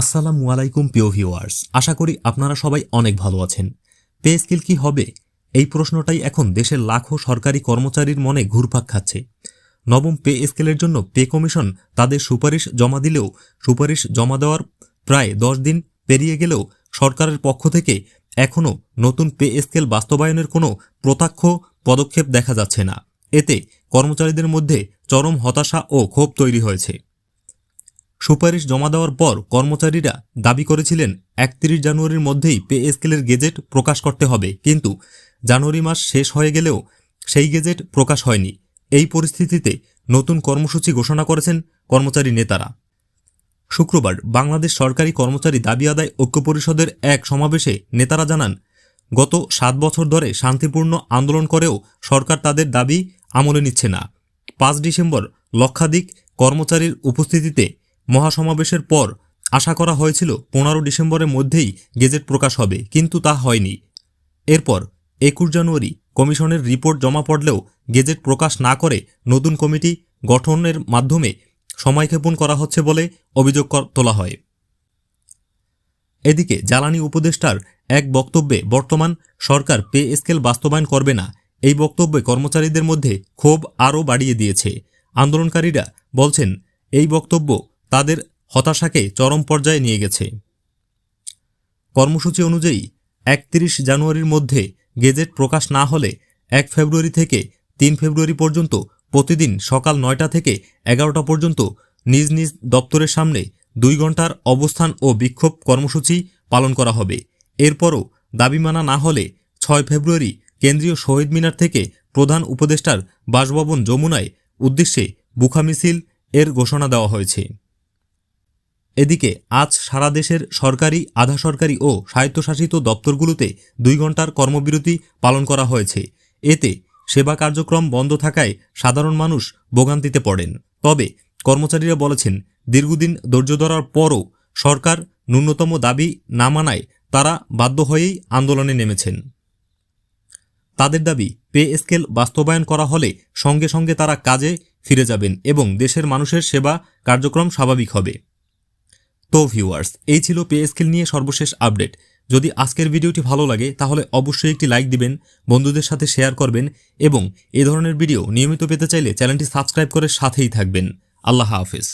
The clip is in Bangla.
আসসালামু আলাইকুম, প্রিয় ভিউয়ার্স। আশা করি আপনারা সবাই অনেক ভালো আছেন। পে স্কেল কি হবে? এই প্রশ্নটাই এখন দেশের লাখো সরকারি কর্মচারীর মনে ঘুরপাক খাচ্ছে। নবম পে স্কেলের জন্য পে কমিশন তাদের সুপারিশ জমা দিলেও সুপারিশ জমা দেওয়ার প্রায় দশ দিন পেরিয়ে গেলেও সরকারের পক্ষ থেকে এখনও নতুন পে স্কেল বাস্তবায়নের কোনো প্রত্যক্ষ পদক্ষেপ দেখা যাচ্ছে না। এতে কর্মচারীদের মধ্যে চরম হতাশা ও ক্ষোভ তৈরি হয়েছে। সুপারিশ জমা দেওয়ার পর কর্মচারীরা দাবি করেছিলেন, একত্রিশ জানুয়ারির মধ্যেই পে স্কেলের গেজেট প্রকাশ করতে হবে। কিন্তু জানুয়ারি মাস শেষ হয়ে গেলেও সেই গেজেট প্রকাশ হয়নি। এই পরিস্থিতিতে নতুন কর্মসূচি ঘোষণা করেছেন কর্মচারী নেতারা। শুক্রবার বাংলাদেশ সরকারি কর্মচারী দাবি আদায় ঐক্য পরিষদের এক সমাবেশে নেতারা জানান, গত সাত বছর ধরে শান্তিপূর্ণ আন্দোলন করেও সরকার তাদের দাবি আমলে নিচ্ছে না। পাঁচ ডিসেম্বর লক্ষাধিক কর্মচারীর উপস্থিতিতে মহাসমাবেশের পর আশা করা হয়েছিল পনেরো ডিসেম্বরের মধ্যেই গেজেট প্রকাশ হবে, কিন্তু তা হয়নি। এরপর একুশ জানুয়ারি কমিশনের রিপোর্ট জমা পড়লেও গেজেট প্রকাশ না করে নতুন কমিটি গঠনের মাধ্যমে সময়ক্ষেপণ করা হচ্ছে বলে অভিযোগ তোলা হয়। এদিকে জ্বালানি উপদেষ্টার এক বক্তব্যে বর্তমান সরকার পে স্কেল বাস্তবায়ন করবে না, এই বক্তব্যে কর্মচারীদের মধ্যে ক্ষোভ আরও বাড়িয়ে দিয়েছে। আন্দোলনকারীরা বলছেন, এই বক্তব্য তাদের হতাশাকে চরম পর্যায়ে নিয়ে গেছে। কর্মসূচি অনুযায়ী একত্রিশ জানুয়ারির মধ্যে গেজেট প্রকাশ না হলে এক ফেব্রুয়ারি থেকে তিন ফেব্রুয়ারি পর্যন্ত প্রতিদিন সকাল নয়টা থেকে এগারোটা পর্যন্ত নিজ নিজ দপ্তরের সামনে দুই ঘণ্টার অবস্থান ও বিক্ষোভ কর্মসূচি পালন করা হবে। এরপরও দাবি মানা না হলে ছয় ফেব্রুয়ারি কেন্দ্রীয় শহীদ মিনার থেকে প্রধান উপদেষ্টার বাসভবন যমুনায় উদ্দেশ্যে বুখা মিছিল এর ঘোষণা দেওয়া হয়েছে। এদিকে, আজ সারা দেশের সরকারি আধা সরকারি ও স্বায়ত্তশাসিত দপ্তরগুলোতে দুই ঘণ্টার কর্মবিরতি পালন করা হয়েছে। এতে সেবা কার্যক্রম বন্ধ থাকায় সাধারণ মানুষ ভোগান্তিতে পড়েন। তবে কর্মচারীরা বলেছেন, দীর্ঘদিন ধৈর্য ধরার পরও সরকার ন্যূনতম দাবি না মানায় তারা বাধ্য হয়েই আন্দোলনে নেমেছেন। তাদের দাবি, পে স্কেল বাস্তবায়ন করা হলে সঙ্গে সঙ্গে তারা কাজে ফিরে যাবেন এবং দেশের মানুষের সেবা কার্যক্রম স্বাভাবিক হবে। তো ভিউয়ার্স এই ছিল পে স্কেল নিয়ে সর্বশেষ আপডেট যদি আজকের ভিডিওটি ভালো লাগে, তাহলে অবশ্যই একটি লাইক দিবেন, বন্ধুদের সাথে শেয়ার করবেন এবং এ ধরনের ভিডিও নিয়মিত পেতে চাইলে চ্যানেলটি সাবস্ক্রাইব করে সাথেই থাকবেন। আল্লাহ হাফেজ।